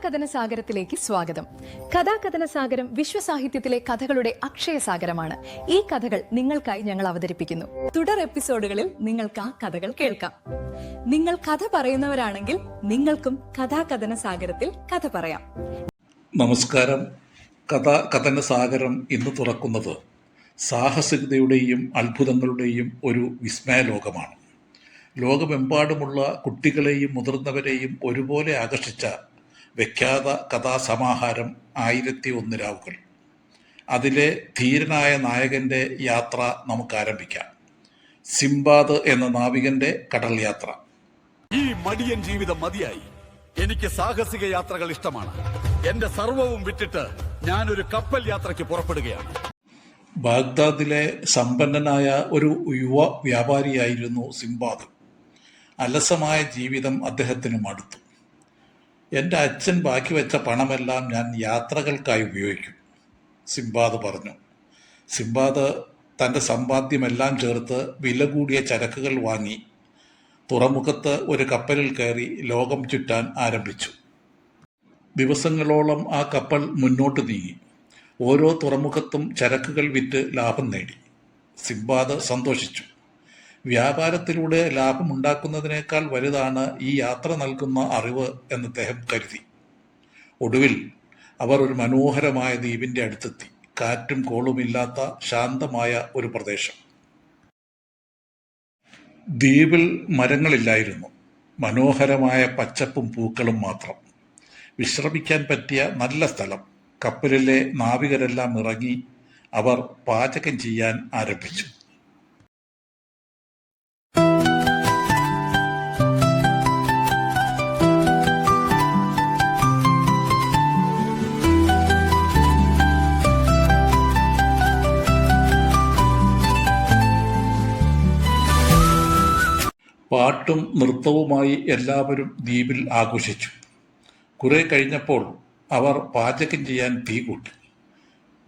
കഥാകഥന സാഗരത്തിലേക്ക് സ്വാഗതം. കഥാകഥന സാഗരം വിശ്വസാഹിത്യത്തിലെ കഥകളുടെ അക്ഷയ സാഗരമാണ് ഈ കഥകൾ നിങ്ങൾക്കായി ഞങ്ങൾ അവതരിപ്പിക്കുന്നു. തുടർ എപ്പിസോഡുകളിൽ നിങ്ങൾക്ക് ആ കഥകൾ കേൾക്കാം. നിങ്ങൾ കഥ പറയുന്നവരാണെങ്കിൽ നിങ്ങൾക്കും കഥാകഥന സാഗരത്തിൽ കഥ പറയാം. നമസ്കാരം. കഥാ കഥന സാഗരം ഇന്ന് തുറക്കുന്നത് സാഹസികതയുടെയും അത്ഭുതങ്ങളുടെയും ഒരു വിസ്മയ ലോകമാണ് ലോകമെമ്പാടുമുള്ള കുട്ടികളെയും മുതിർന്നവരെയും ഒരുപോലെ ആകർഷിച്ച വിഖ്യാത കഥാസമാഹാരം ആയിരത്തി ഒന്ന് രാവുകൾ. അതിലെ ധീരനായ നായകന്റെ യാത്ര നമുക്ക് ആരംഭിക്കാം സിംബാദ് എന്ന നാവികന്റെ കടൽ യാത്ര. ഈ മടിയൻ ജീവിതം മതിയായി. എനിക്ക് സാഹസിക യാത്രകൾ ഇഷ്ടമാണ്. എന്റെ സർവവും വിട്ടിട്ട് ഞാനൊരു കപ്പൽ യാത്രയ്ക്ക് പുറപ്പെടുകയാണ്. ബാഗ്ദാദിലെ സമ്പന്നനായ ഒരു യുവ വ്യാപാരിയായിരുന്നു സിംബാദ്. അലസമായ ജീവിതം അദ്ദേഹത്തിന് മടുത്തു എന്റെ അച്ഛൻ ബാക്കി വെച്ച പണമെല്ലാം ഞാൻ യാത്രകൾക്കായി ഉപയോഗിക്കും. സിംബാദ് പറഞ്ഞു. സിംബാദ് തന്റെ സമ്പാദ്യമെല്ലാം ചേർത്ത് വില കൂടിയ ചരക്കുകൾ വാങ്ങി തുറമുഖത്ത് ഒരു കപ്പലിൽ കയറി ലോകം ചുറ്റാൻ ആരംഭിച്ചു. ദിവസങ്ങളോളം ആ കപ്പൽ മുന്നോട്ട് നീങ്ങി. ഓരോ തുറമുഖത്തും ചരക്കുകൾ വിറ്റ് ലാഭം നേടി. സിംബാദ് സന്തോഷിച്ചു. വ്യാപാരത്തിലൂടെ ലാഭമുണ്ടാക്കുന്നതിനേക്കാൾ വലുതാണ് ഈ യാത്ര നൽകുന്ന അറിവ് എന്ന് അദ്ദേഹം കരുതി. ഒടുവിൽ അവർ ഒരു മനോഹരമായ ദ്വീപിന്റെ അടുത്തെത്തി. കാറ്റും കോളുമില്ലാത്ത ശാന്തമായ ഒരു പ്രദേശം. ദ്വീപിൽ മരങ്ങളില്ലായിരുന്നു. മനോഹരമായ പച്ചപ്പും പൂക്കളും മാത്രം. വിശ്രമിക്കാൻ പറ്റിയ നല്ല സ്ഥലം. കപ്പലിലെ നാവികരെല്ലാം ഇറങ്ങി അവർ പാചകം ചെയ്യാൻ ആരംഭിച്ചു. പാട്ടും നൃത്തവുമായി എല്ലാവരും ദ്വീപിൽ ആഘോഷിച്ചു. കുറെ കഴിഞ്ഞപ്പോൾ അവർ പാചകം ചെയ്യാൻ തീ കൂട്ടി.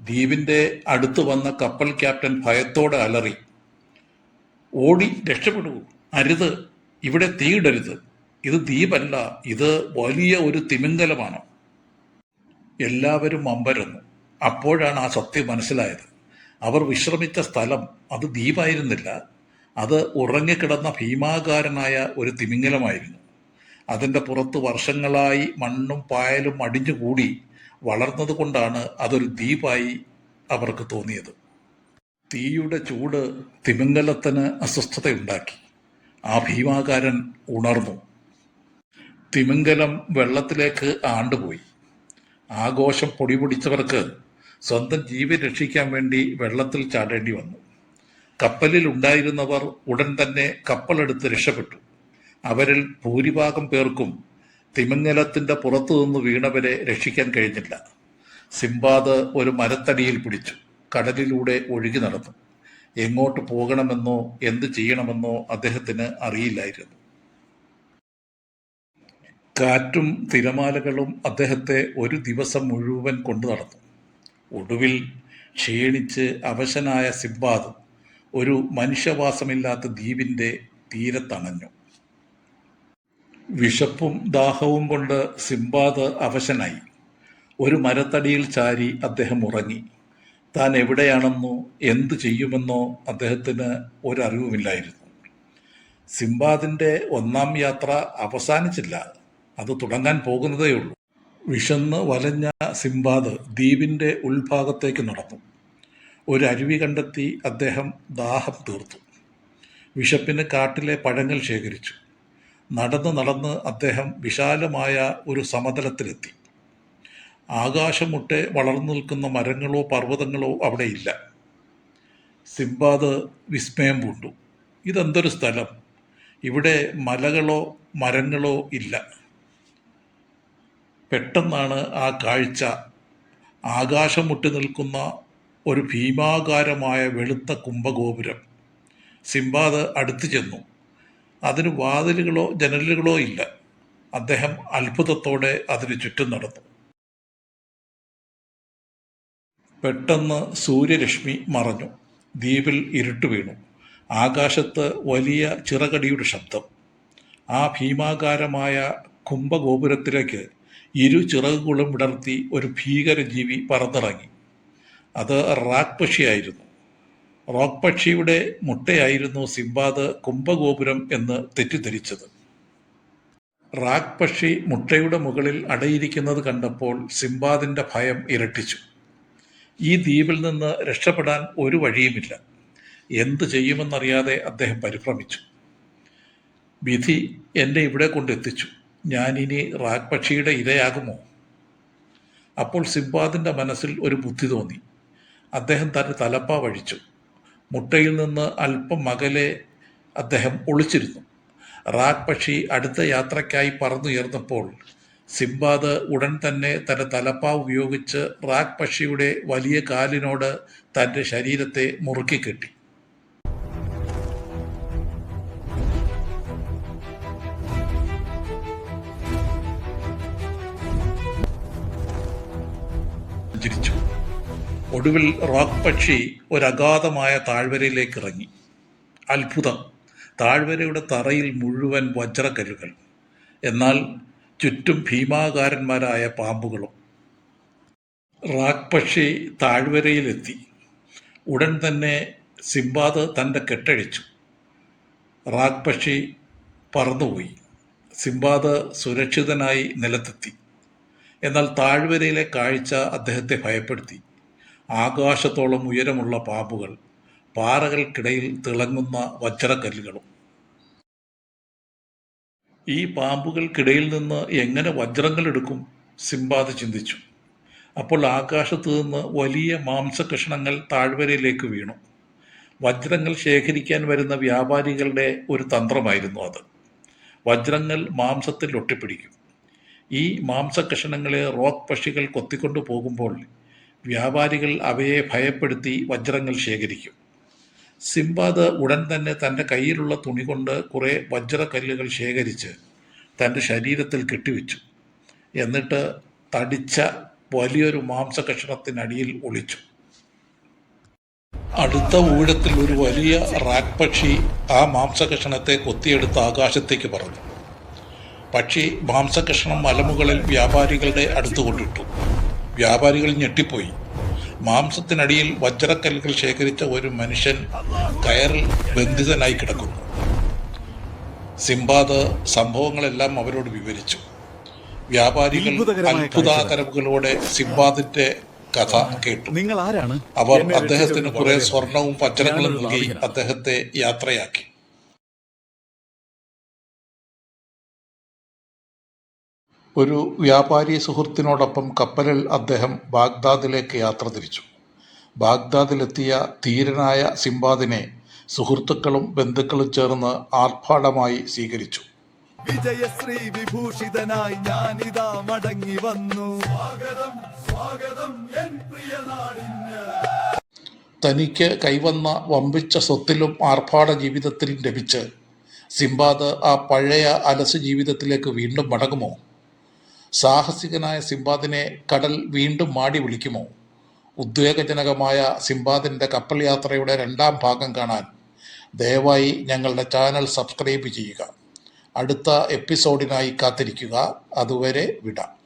ദ്വീപിന്റെ അടുത്ത് വന്ന കപ്പൽ ക്യാപ്റ്റൻ ഭയത്തോടെ അലറി ഓടി രക്ഷപ്പെടൂ അരുത്. ഇവിടെ തീയിടരുത്. ഇത് ദ്വീപല്ല. ഇത് വലിയ ഒരു തിമിംഗലമാണ്. എല്ലാവരും അമ്പരന്നു. അപ്പോഴാണ് ആ സത്യം മനസ്സിലായത്. അവർ വിശ്രമിച്ച സ്ഥലം അത് ദ്വീപായിരുന്നില്ല. അത് ഉറങ്ങിക്കിടന്ന ഭീമാകാരനായ ഒരു തിമിംഗലമായിരുന്നു. അതിന്റെ പുറത്ത് വർഷങ്ങളായി മണ്ണും പായലും അടിഞ്ഞുകൂടി വളർന്നതുകൊണ്ടാണ് അതൊരു ദ്വീപായി അവർക്ക് തോന്നിയത്. തീയുടെ ചൂട് തിമിംഗലത്തിന് അസ്വസ്ഥതയുണ്ടാക്കി. ആ ഭീമാകാരൻ ഉണർന്നു. തിമിംഗലം വെള്ളത്തിലേക്ക് ആണ്ടുപോയി. ആഘോഷം പൊടിപൊടിച്ചവർക്ക് സ്വന്തം ജീവൻ രക്ഷിക്കാൻ വേണ്ടി വെള്ളത്തിൽ ചാടേണ്ടി വന്നു. കപ്പലിൽ ഉണ്ടായിരുന്നവർ ഉടൻ തന്നെ കപ്പലെടുത്ത് രക്ഷപ്പെട്ടു. അവരിൽ ഭൂരിഭാഗം പേർക്കും തിമിംഗലത്തിന്റെ പുറത്തു നിന്ന് വീണവരെ രക്ഷിക്കാൻ കഴിഞ്ഞില്ല. സിംബാദ് ഒരു മരത്തടിയിൽ പിടിച്ചു. കടലിലൂടെ ഒഴുകി നടന്നു. എങ്ങോട്ട് പോകണമെന്നോ എന്ത് ചെയ്യണമെന്നോ അദ്ദേഹത്തിന് അറിയില്ലായിരുന്നു. കാറ്റും തിരമാലകളും അദ്ദേഹത്തെ ഒരു ദിവസം മുഴുവൻ കൊണ്ടു നടന്നു. ഒടുവിൽ ക്ഷീണിച്ച് അവശനായ സിംബാദ് ഒരു മനുഷ്യവാസമില്ലാത്ത ദ്വീപിന്റെ തീരത്തണഞ്ഞു വിശപ്പും ദാഹവും കൊണ്ട് സിംബാദ് അവശനായി. ഒരു മരത്തടിയിൽ ചാരി അദ്ദേഹം ഉറങ്ങി. താൻ എവിടെയാണെന്നോ എന്തു ചെയ്യുമെന്നോ അദ്ദേഹത്തിന് ഒരറിവുമില്ലായിരുന്നു. സിംബാദിന്റെ ഒന്നാം യാത്ര അവസാനിച്ചില്ല. അത് തുടങ്ങാൻ പോകുന്നതേയുള്ളൂ. വിശന്ന് വലഞ്ഞ സിംബാദ് ദ്വീപിന്റെ ഉൾഭാഗത്തേക്ക് നടന്നു. ഒരു അരുവി കണ്ടെത്തി അദ്ദേഹം ദാഹം തീർത്തു. വിശപ്പിന് കാട്ടിലെ പഴങ്ങൾ ശേഖരിച്ചു. നടന്ന് നടന്ന് അദ്ദേഹം വിശാലമായ ഒരു സമതലത്തിലെത്തി. ആകാശമുട്ടെ വളർന്നു നിൽക്കുന്ന മരങ്ങളോ പർവതങ്ങളോ അവിടെയില്ല. സിംബാദ് വിസ്മയം പൂണ്ടു. ഇതെന്തൊരു സ്ഥലം? ഇവിടെ മലകളോ മരങ്ങളോ ഇല്ല. പെട്ടെന്നാണ് ആ കാഴ്ച. ആകാശം മുട്ടി നിൽക്കുന്ന ഒരു ഭീമാകാരമായ വെളുത്ത കുംഭഗോപുരം. സിംബാദ് അടുത്തു ചെന്നു. അതിന് വാതിലുകളോ ജനലുകളോ ഇല്ല. അദ്ദേഹം അത്ഭുതത്തോടെ അതിന് ചുറ്റും നടന്നു. പെട്ടെന്ന് സൂര്യരശ്മി മറഞ്ഞു. ദ്വീപിൽ ഇരുട്ട് വീണു. ആകാശത്ത് വലിയ ചിറകടിയുടെ ശബ്ദം. ആ ഭീമാകാരമായ കുംഭഗോപുരത്തിലേക്ക് ഇരു ചിറകുകളും വിടർത്തി ഒരു ഭീകരജീവി പറന്നിറങ്ങി. അത് റാക് പക്ഷിയായിരുന്നു. റോക്ക് പക്ഷിയുടെ മുട്ടയായിരുന്നു സിംബാദ് കുംഭഗോപുരം എന്ന് തെറ്റിദ്ധരിച്ചത്. റാക് പക്ഷി മുട്ടയുടെ മുകളിൽ അടയിരിക്കുന്നത് കണ്ടപ്പോൾ സിംബാദിന്റെ ഭയം ഇരട്ടിച്ചു. ഈ ദ്വീപിൽ നിന്ന് രക്ഷപ്പെടാൻ ഒരു വഴിയുമില്ല. എന്ത് ചെയ്യുമെന്നറിയാതെ അദ്ദേഹം പരിഭ്രമിച്ചു. വിധി എന്നെ ഇവിടെ കൊണ്ടെത്തിച്ചു. ഞാനിനി റാക് പക്ഷിയുടെ ഇരയാകുമോ? അപ്പോൾ സിംബാദിന്റെ മനസ്സിൽ ഒരു ബുദ്ധി തോന്നി. അദ്ദേഹം തന്റെ തലപ്പ വഴിച്ചു. മുട്ടയിൽ നിന്ന് അല്പം അകലെ അദ്ദേഹം ഒളിച്ചിരുന്നു. റാക് പക്ഷി അടുത്ത യാത്രയ്ക്കായി പറന്നുയർന്നപ്പോൾ സിംബാദ് ഉടൻ തന്നെ തന്റെ തലപ്പ ഉപയോഗിച്ച് റാക് പക്ഷിയുടെ വലിയ കാലിനോട് തന്റെ ശരീരത്തെ മുറുക്കി കെട്ടി. ചിരിച്ചു ഒടുവിൽ റോക്ക് പക്ഷി ഒരഗാധമായ താഴ്വരയിലേക്ക് ഇറങ്ങി അത്ഭുതം. താഴ്വരയുടെ തറയിൽ മുഴുവൻ വജ്രക്കല്ലുകൾ എന്നാൽ ചുറ്റും ഭീമാകാരന്മാരായ പാമ്പുകളും. റാക്ക് പക്ഷി താഴ്വരയിലെത്തി. ഉടൻ തന്നെ സിംബാദ് തന്റെ കെട്ടഴിച്ചു. റാക് പക്ഷി പറന്നുപോയി. സിംബാദ് സുരക്ഷിതനായി നിലത്തെത്തി. എന്നാൽ താഴ്വരയിലെ കാഴ്ച അദ്ദേഹത്തെ ഭയപ്പെടുത്തി. ആകാശത്തോളം ഉയരമുള്ള പാമ്പുകൾ പാറകൾക്കിടയിൽ തിളങ്ങുന്ന വജ്രക്കല്ലുകളും ഈ പാമ്പുകൾക്കിടയിൽ നിന്ന് എങ്ങനെ വജ്രങ്ങൾ എടുക്കും? സിംബാദ് ചിന്തിച്ചു. അപ്പോൾ ആകാശത്തു നിന്ന് വലിയ മാംസകഷ്ണങ്ങൾ താഴ്വരയിലേക്ക് വീണു. വജ്രങ്ങൾ ശേഖരിക്കാൻ വരുന്ന വ്യാപാരികളുടെ ഒരു തന്ത്രമായിരുന്നു അത്. വജ്രങ്ങൾ മാംസത്തിൽ ഒട്ടിപ്പിടിക്കും. ഈ മാംസകഷ്ണങ്ങളെ റോക്ക് പക്ഷികൾ കൊത്തിക്കൊണ്ടു പോകുമ്പോൾ വ്യാപാരികൾ അവയെ ഭയപ്പെടുത്തി വജ്രങ്ങൾ ശേഖരിക്കും. സിംബാദ് ഉടൻ തന്നെ തന്റെ കയ്യിലുള്ള തുണി കൊണ്ട് കുറേ വജ്രക്കല്ലുകൾ ശേഖരിച്ച് തന്റെ ശരീരത്തിൽ കെട്ടിവെച്ചു. എന്നിട്ട് തടിച്ച വലിയൊരു മാംസകഷണത്തിനടിയിൽ ഒളിച്ചു. അടുത്ത ഊഴത്തിൽ ഒരു വലിയ റാക് പക്ഷി ആ മാംസകഷണത്തെ കൊത്തിയെടുത്ത് ആകാശത്തേക്ക് പറന്നു. പക്ഷി മാംസകഷ്ണം മലമുകളിൽ വ്യാപാരികളുടെ അടുത്ത് കൊണ്ടിട്ടു. വ്യാപാരികൾ ഞെട്ടിപ്പോയി. മാംസത്തിനടിയിൽ വജ്രക്കല്ലുകൾ ശേഖരിച്ച ഒരു മനുഷ്യൻ കയറിൽ ബന്ധിതനായി കിടക്കുന്നു. സിംബാദ് സംഭവങ്ങളെല്ലാം അവരോട് വിവരിച്ചു. വ്യാപാരികൾ അത്ഭുതാകരവുകളോടെ സിംബാദിന്റെ കഥ കേട്ടു. നിങ്ങൾ ആരാണ്? അവർ അദ്ദേഹത്തിന് കുറെ സ്വർണവും വജ്രങ്ങളും നൽകി അദ്ദേഹത്തെ യാത്രയാക്കി. ഒരു വ്യാപാരി സുഹൃത്തിനോടൊപ്പം കപ്പലിൽ അദ്ദേഹം ബാഗ്ദാദിലേക്ക് യാത്ര തിരിച്ചു. ബാഗ്ദാദിലെത്തിയ ധീരനായ സിംബാദിനെ സുഹൃത്തുക്കളും ബന്ധുക്കളും ചേർന്ന് ആർഭാടമായി സ്വീകരിച്ചു. വിജയശ്രീ വിഭൂഷിതനായി ഞാനിതാ മടങ്ങി വന്നു. സ്വാഗതം സ്വാഗതം എൻ പ്രിയ തനിക്ക് കൈവന്ന വമ്പിച്ച സ്വത്തിലും ആർഭാട ജീവിതത്തിലും ലഭിച്ച് സിംബാദ് ആ പഴയ അലസ ജീവിതത്തിലേക്ക് വീണ്ടും മടങ്ങുമോ? സാഹസികനായ സിംബാദിനെ കടൽ വീണ്ടും മാടി വിളിക്കുമോ? ഉദ്വേഗജനകമായ സിംബാദിന്റെ കപ്പൽ യാത്രയുടെ രണ്ടാം ഭാഗം കാണാൻ ദയവായി ഞങ്ങളുടെ ചാനൽ സബ്സ്ക്രൈബ് ചെയ്യുക. അടുത്ത എപ്പിസോഡിനായി കാത്തിരിക്കുക. അതുവരെ വിടാം.